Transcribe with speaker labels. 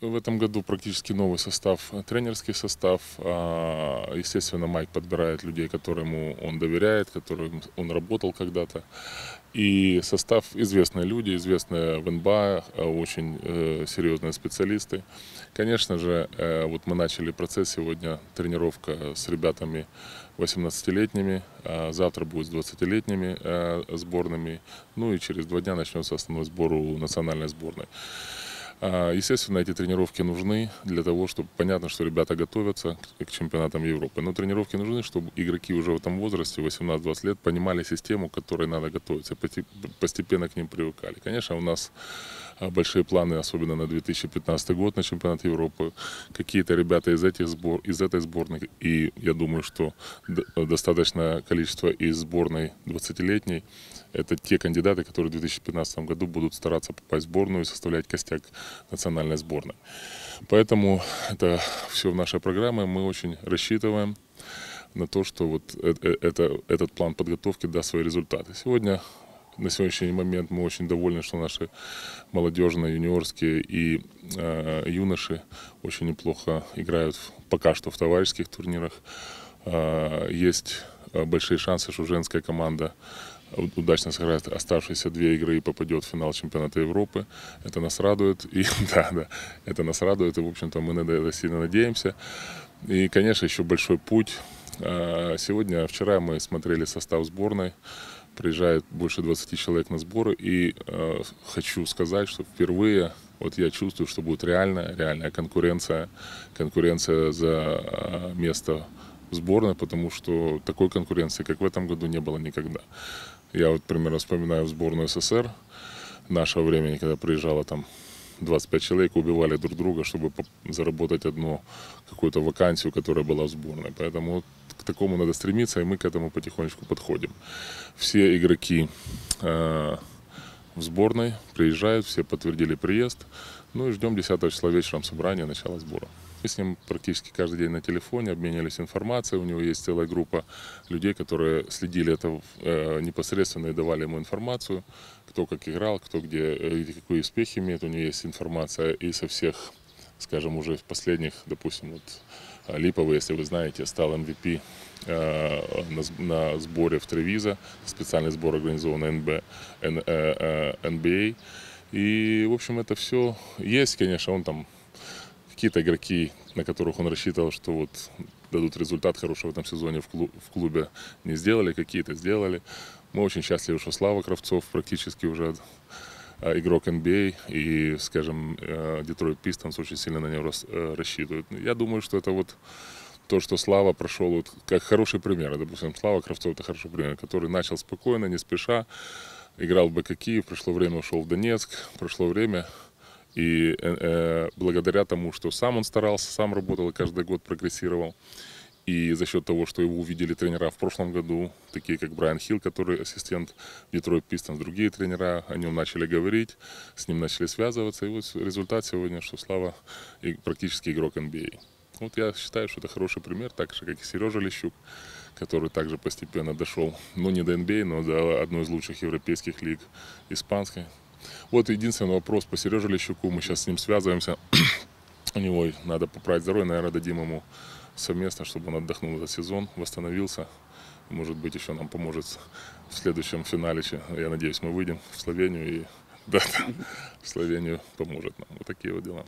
Speaker 1: В этом году практически новый состав, э, тренерский состав. А, естественно, Майк подбирает людей, которым он доверяет, которым он работал когда-то. И состав известные люди, известные в НБА, э, очень э, серьезные специалисты. Конечно же, вот мы начали процесс сегодня, тренировка с ребятами 18-летними, а завтра будет с 20-летними сборными, ну и через два дня начнется основной сбор у национальной сборной. А, естественно, эти тренировки нужны для того, чтобы понятно, что ребята готовятся к чемпионатам Европы. Но тренировки нужны, чтобы игроки уже в этом возрасте, 18-20 лет, понимали систему, к которой надо готовиться, постепенно к ним привыкали. Конечно, у нас а, большие планы, особенно на 2015 год, на чемпионат Европы. Какие-то ребята из, этих сбор, из этой сборной, и я думаю, что достаточное количество из сборной 20-летней, это те кандидаты, которые в 2015 году будут стараться попасть в сборную и составлять костяк национальной сборной. Поэтому это все в нашей программе. Мы очень рассчитываем на то, что вот э, э, это, этот план подготовки даст свои результаты. Сегодня на сегодняшний момент мы очень довольны, что наши молодежные, юниорские и э, юноши очень неплохо играют пока что в товарищеских турнирах. Э, есть большие шансы, что женская команда удачно сыграет оставшиеся две игры и попадет в финал чемпионата Европы. Это нас радует. И, да, да, это нас радует. И, в общем-то, мы на это сильно надеемся. И, конечно, еще большой путь. А, сегодня, вчера мы смотрели состав сборной. Приезжает больше 20 человек на сборы. И э, хочу сказать, что впервые вот я чувствую, что будет реальная, реальная конкуренция. Конкуренция за место в сборной, потому что такой конкуренции, как в этом году, не было никогда. Я вот, примерно, вспоминаю сборную СССР нашего времени, когда приезжало там 25 человек, убивали друг друга, чтобы заработать одну какую-то вакансию, которая была в сборной. Поэтому вот к такому надо стремиться, и мы к этому потихонечку подходим. Все игроки э, в сборной приезжают, все подтвердили приезд. Ну и ждем 10 числа вечером собрания, начала сбора. Мы с ним практически каждый день на телефоне, обменялись информацией. У него есть целая группа людей, которые следили это э, непосредственно и давали ему информацию, кто как играл, кто где, э, какие успехи имеет. У него есть информация и со всех, скажем, уже последних, допустим, вот Липовый, если вы знаете, стал MVP э, на, сборе в Тревиза, специальный сбор организованный НБ, Н, э, э, NBA. И, в общем, это все есть, конечно, он там какие-то игроки, на которых он рассчитывал, что вот дадут результат хороший в этом сезоне в, клуб, в клубе, не сделали, какие-то сделали. Мы очень счастливы, что Слава Кравцов практически уже а, игрок NBA а, и, скажем, Детройт Пистонс очень сильно на него э, рассчитывают. Я думаю, что это вот то, что Слава прошел вот, как хороший пример. Допустим, Слава Кравцов это хороший пример, который начал спокойно, не спеша, играл в БК Киев, прошло время ушел в Донецк, прошло время, и э, э, благодаря тому, что сам он старался, сам работал и каждый год прогрессировал, и за счет того, что его увидели тренера в прошлом году, такие как Брайан Хилл, который ассистент Детройт Пистонс, другие тренера, о нем начали говорить, с ним начали связываться. И вот результат сегодня, что Слава практически игрок NBA. А. Вот я считаю, что это хороший пример, так же, как и Сережа Лещук, который также постепенно дошел, ну не до NBA, а, но до одной из лучших европейских лиг испанской. Вот единственный вопрос по Сереже Лещуку. Мы сейчас с ним связываемся. У него надо поправить здоровье. Наверное, дадим ему совместно, чтобы он отдохнул этот сезон, восстановился. Может быть, еще нам поможет в следующем финале. Я надеюсь, мы выйдем в Словению и да, в Словению поможет нам. Вот такие вот дела.